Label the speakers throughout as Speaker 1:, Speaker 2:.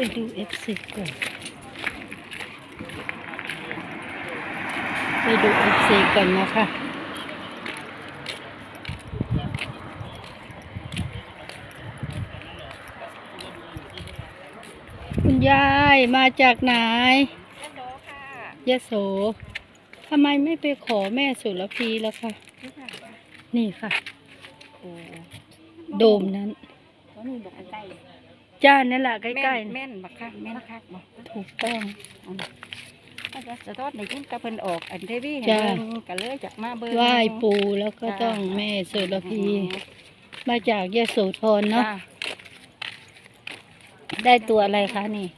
Speaker 1: ไปดูเอฟซีก่อนไปดูเอฟซีก่อนนะคะคุณยายมาจากไหน
Speaker 2: ฮัลโหลค่ะ
Speaker 1: ยะโสทำไมไม่ไปขอแม่สุรพีแล้วคะ
Speaker 2: นี่ค่ะ
Speaker 1: นี่ค่ะ
Speaker 2: โอ้
Speaker 1: โดมนั้น
Speaker 2: เขานี่บอกใกล้
Speaker 1: จ้านั่นแหละใกล้ๆ
Speaker 2: แม่
Speaker 1: นะ
Speaker 2: นบักคักแม่นคักบอก
Speaker 1: ถูกต้อง
Speaker 2: ถ้าจะสะทอดในยิ่งตะเพิ่นออกอันเทวี่
Speaker 1: จ้ะ
Speaker 2: เห็นเบิ่งก็เลยจากมาเบิ่ง
Speaker 1: ไหว้ปูแล้วก็ต้องแม่สุรพี มาจากยะโสธรเนาะ
Speaker 2: จ้
Speaker 1: ได้ตัวอะไรคะนี่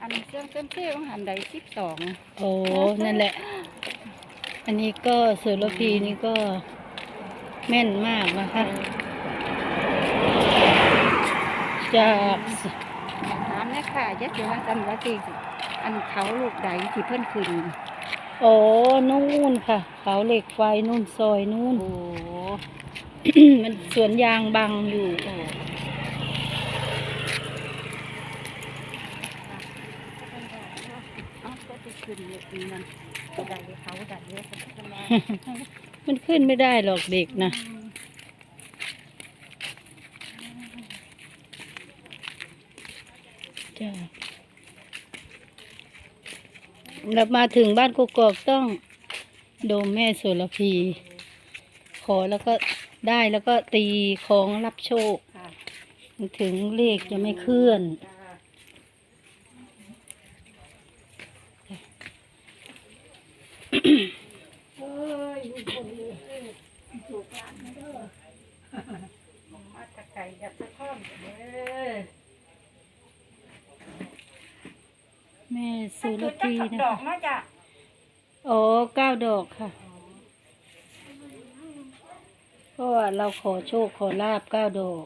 Speaker 2: อันเครื่องเส้นเส้นหันใดสิบสอง
Speaker 1: โอ้นั่นแหละ อันนี้ก็สุรพีนี่ก็แม่นมากนะคะ จาก
Speaker 2: ถามนะค่ะยัดอยู่ว่าจันว่าสิอันเขาลูกใดที่เพิ่นขึ้น
Speaker 1: โอ้นู่นค่ะ เขาเหล็กไฟนู่นซอยนู่น
Speaker 2: โอ้
Speaker 1: มันสวนยางบังอยู่
Speaker 2: โอ้เอาก็จะขึ้นอยู่นี่นั่นใดเขาใดเนี่ยเขาจะมา
Speaker 1: มันขึ้นไม่ได้หรอกเด็กนะจ้า แล้วมาถึงบ้านกกอกต้องโดมแม่โสุรพี ขอแล้วก็ได้แล้วก็ตีของรับโชค
Speaker 2: ค่ะ
Speaker 1: ถึงเลขจะไม่เคลื่อน
Speaker 2: เอ้ยมีคนเลยถูกร้านไม่ได้มาตะไก่กับตะข้อมเด้อ
Speaker 1: แม่โสุร
Speaker 2: คือ
Speaker 1: พี
Speaker 2: จะ
Speaker 1: นะ
Speaker 2: ดอก
Speaker 1: คะ
Speaker 2: มาจ้ะ
Speaker 1: โอ้เก้าดอกค่ะเพราะว่าเราขอโชคขอลาบเก้าดอก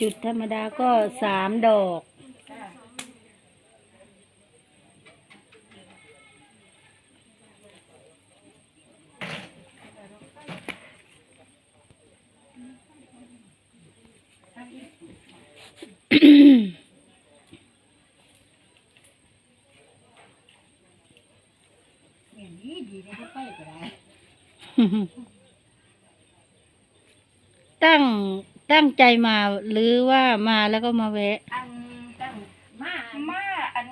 Speaker 1: จุดธรรมดาก็สามดอก
Speaker 2: จ้ะ อย่างนี้ดีเลยก็ไปก็ได้
Speaker 1: ตั้งตั้งใจมาหรือว่ามาแล้วก็มาแวะ
Speaker 2: อันตั้งมามาอัน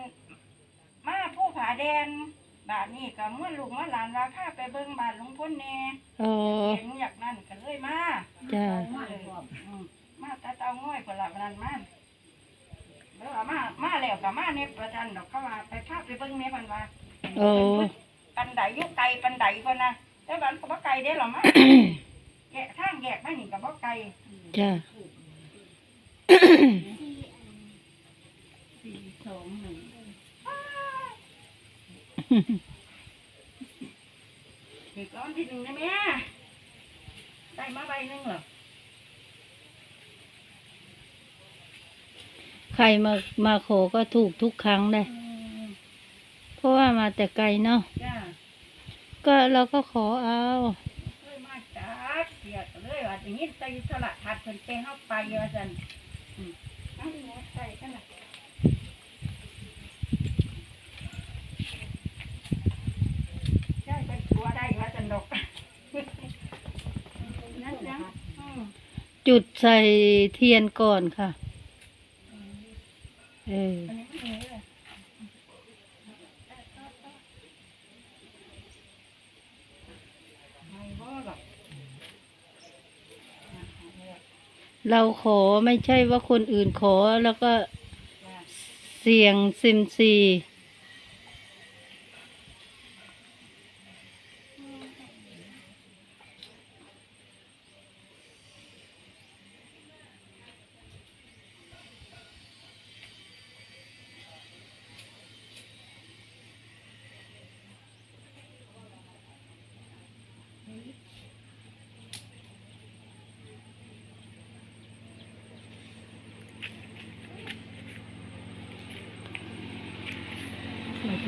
Speaker 2: มาผู้ผาแดนบาทนี้ก็เมื่อลูกเมื่อหลานราคาไปเบิ่งบาทหลวงพ่นแน่
Speaker 1: อ๋อ
Speaker 2: เห็นอยากนั่นก็เลยมา
Speaker 1: จ้า
Speaker 2: อืมมาตาเตาง่อยคนละวันนั้นมาแล้วว่ามามาแล้วก็มาเนี่ยประจันดอกเขาว่าไปพาไปเบิ่งแม่พันว่า
Speaker 1: โอ้
Speaker 2: ปันไดอยุไกลปันไดคนนะ แต่บันก็บ่ไกลได้หรอมาแกะทางแยกมานี่ก็บ่ไกล
Speaker 1: จ้า
Speaker 2: สี่สองหนึ่งเด็กร้อนที่หนึ่งนะแม่ได้มาใบหนึ่งเหรอ
Speaker 1: ใครมามาขอก็ถูกทุกครั้งเลย
Speaker 2: อืม
Speaker 1: เพราะว่ามาแต่ไกลเนาะ
Speaker 2: จ้า
Speaker 1: ก็เราก็ขอเอา
Speaker 2: เคยมาจากเสียก็เลยว่าอย่างนี้ใจสละทัดคนเจ้เข้าไปว่าจันอืมเอาดิหมดใจกันนะใช่ไปตัวได้ว่าจันดอกนั่นนะอืม
Speaker 1: จุดใส่เทียนก่อนค่ะ เออ
Speaker 2: อันนี้ไม่มีเลยไม่บ่หรอก
Speaker 1: เราขอไม่ใช่ว่าคนอื่นขอแล้วก็เสี่ยงซิมซี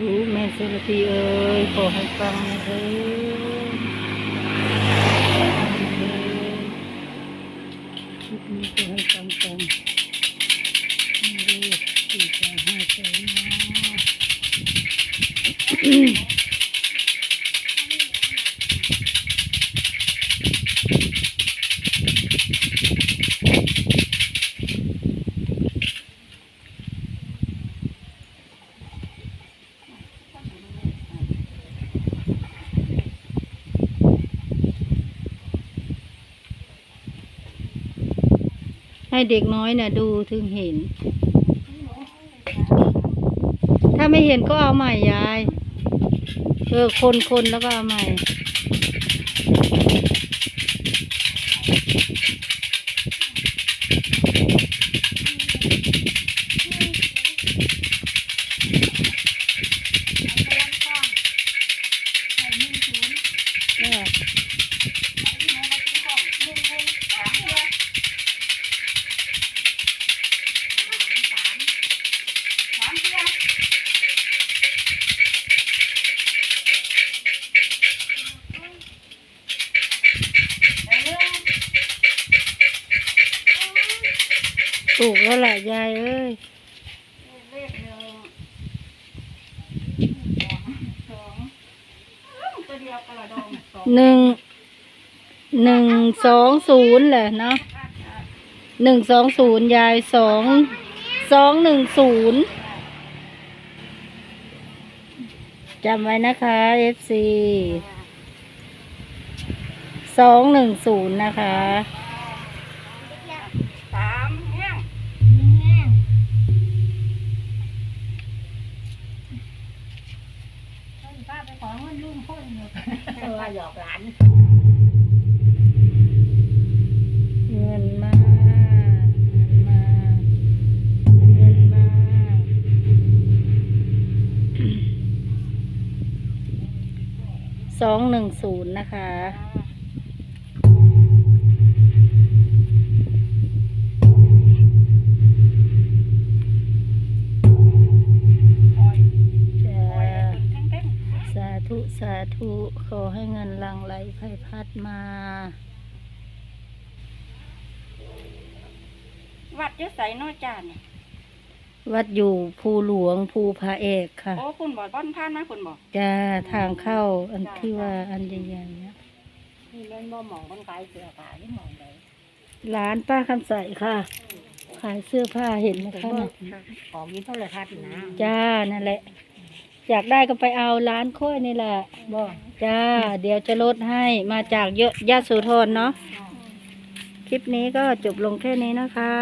Speaker 1: รู้แม่เซลตีเอ้ยขอให้ฟังเอ้ยคิดนี้จะให้ฟังฟังดูสี่แสนห้าแสนนะ ให้เด็กน้อยเนี่ยดูถึงเห็น ถ้าไม่เห็นก็เอาใหม่ยายเออคนคนแล้วก็เอาใหม่ เถูกแล้วล่ะยายเอ้ยหนึ่งหนึ่งสองศูนย์แหละเนาะหนึ่งสองศูนย์ยายสองสองหนึ่งศูนย์จำไว้นะคะ FC สองหนึ่งศูนย์นะคะ
Speaker 2: ห
Speaker 3: ยอกหลาน
Speaker 1: เงินมาเงินมาเงินมาสองหนึ่งศูนย์นะคะ ธุสาธุขอให้เงินหลังไหลไพพัดมา
Speaker 2: วัดเยอะใส่น้อยจานเนี่ย
Speaker 1: วัดอยู่ภูหลวงภูพระเอกค่ะ
Speaker 2: โอ้คุณบอกบ้านท่านนะคุณบอก
Speaker 1: จะทางเข้าอันที่ว่าอันใหญ่ๆนะ
Speaker 3: นี่เล่นบ่หมองคนขายเสื้อผ้าที่หมองเลย
Speaker 1: ร้านป้าคำใสค่ะ ขายเสื้อผ้าเห็นไหมคะน่ะ
Speaker 3: ของมีโทรทัศน์นะ
Speaker 1: จ้านั่นแหละ อยากได้ก็ไปเอาร้านค้อยนี่แหละ
Speaker 3: บอก
Speaker 1: จ้า เดี๋ยวจะลดให้มาจากเยอะยะโสุธรเนาะคลิปนี้ก็จบลงแค่นี้นะคะ